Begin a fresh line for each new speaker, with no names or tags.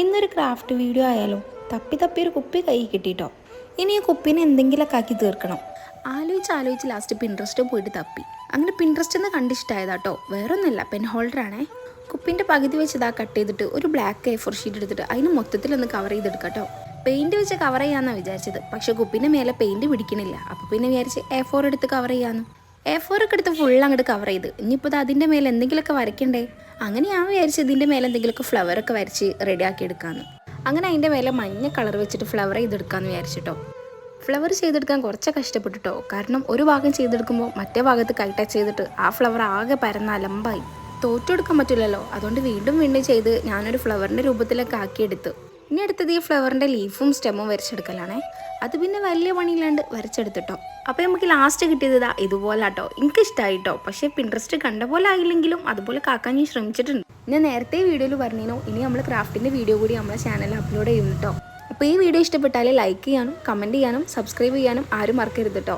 ഇന്നൊരു craft video ആയാലും? തപ്പി തപ്പി ഒരു കുപ്പി കൈ കിട്ടിയിട്ടോ ഇനി ഈ കുപ്പീനെ എന്തെങ്കിലുമൊക്കെ ആക്കി തീർക്കണം.
ആലോചിച്ച് ആലോചിച്ച് ലാസ്റ്റ് പിൻട്രസ്റ്റ് പോയിട്ട് തപ്പി. അങ്ങനെ പിൻട്രസ്റ്റ് എന്ന് കണ്ടിഷ്ടമായതാട്ടോ വേറൊന്നുമില്ല പെൻ ഹോൾഡറാണേ കുപ്പിന്റെ പകുതി വെച്ച് ഇതാ കട്ട് ചെയ്തിട്ട് ഒരു ബ്ലാക്ക് എ ഫോർ ഷീറ്റ് എടുത്തിട്ട് അതിന് മൊത്തത്തിലൊന്ന് കവർ ചെയ്തെടുക്കാം പെയിന്റ് വെച്ച് കവർ ചെയ്യാമെന്നാണ് വിചാരിച്ചത്. പക്ഷേ കുപ്പിന്റെ മേലെ പെയിന്റ് പിടിക്കണില്ല. അപ്പോൾ പിന്നെ വിചാരിച്ച് എ ഫോർ എടുത്ത് കവർ ചെയ്യാമെന്ന് എ ഫോർ ഒക്കെ എടുത്ത് ഫുൾ അങ്ങോട്ട് കവർ ചെയ്ത്. ഇനിയിപ്പോൾ അതിന്റെ മേലെ എന്തെങ്കിലുമൊക്കെ വരയ്ക്കണ്ടേ? അങ്ങനെ ഞാൻ വിചാരിച്ചു ഇതിന്റെ മേലെ എന്തെങ്കിലുമൊക്കെ ഫ്ലവറൊക്കെ വരച്ച് റെഡിയാക്കി എടുക്കാമെന്ന് അങ്ങനെ അതിന്റെ മേലെ മഞ്ഞ കളർ വെച്ചിട്ട് ഫ്ലവർ ചെയ്തെടുക്കാമെന്ന് വിചാരിച്ചിട്ടോ. ഫ്ലവർ ചെയ്തെടുക്കാൻ കുറച്ച് കഷ്ടപ്പെട്ടിട്ടോ. കാരണം ഒരു ഭാഗം ചെയ്തെടുക്കുമ്പോൾ മറ്റേ ഭാഗത്ത് കൈ ടച്ച് ചെയ്തിട്ട് ആ ഫ്ലവർ ആകെ പരന്ന അലമ്പായി. തോറ്റെടുക്കാൻ പറ്റില്ലല്ലോ. അതുകൊണ്ട് വീണ്ടും വീണ്ടും ചെയ്ത് ഞാനൊരു ഫ്ലവറിന്റെ രൂപത്തിലൊക്കെ ആക്കിയെടുത്തു. ഇനി അടുത്തത് ഈ ഫ്ലവറിന്റെ ലീഫും സ്റ്റെമ്മും വരച്ചെടുക്കലാണേ. അത് പിന്നെ വലിയ പണിയില്ലാണ്ട് വരച്ചെടുത്തിട്ടോ. അപ്പോൾ നമുക്ക് ലാസ്റ്റ് കിട്ടിയത് ഇതാ ഇതുപോലെ കേട്ടോ എനിക്ക് ഇഷ്ടമായിട്ടോ പക്ഷേ പിൻട്രസ്റ്റ് കണ്ട പോലെ ആയില്ലെങ്കിലും അതുപോലെ കാക്കാൻ ഞാൻ ശ്രമിച്ചിട്ടുണ്ട്. ഞാൻ നേരത്തെ വീഡിയോയിൽ പറഞ്ഞിരുന്നു ഇനി നമ്മൾ ക്രാഫ്റ്റിന്റെ വീഡിയോ കൂടി നമ്മളെ ചാനലിൽ അപ്ലോഡ് ചെയ്യും കേട്ടോ അപ്പോൾ ഈ വീഡിയോ ഇഷ്ടപ്പെട്ടാൽ ലൈക്ക് ചെയ്യാനും കമന്റ് ചെയ്യാനും സബ്സ്ക്രൈബ് ചെയ്യാനും ആരും മറക്കരുത് കേട്ടോ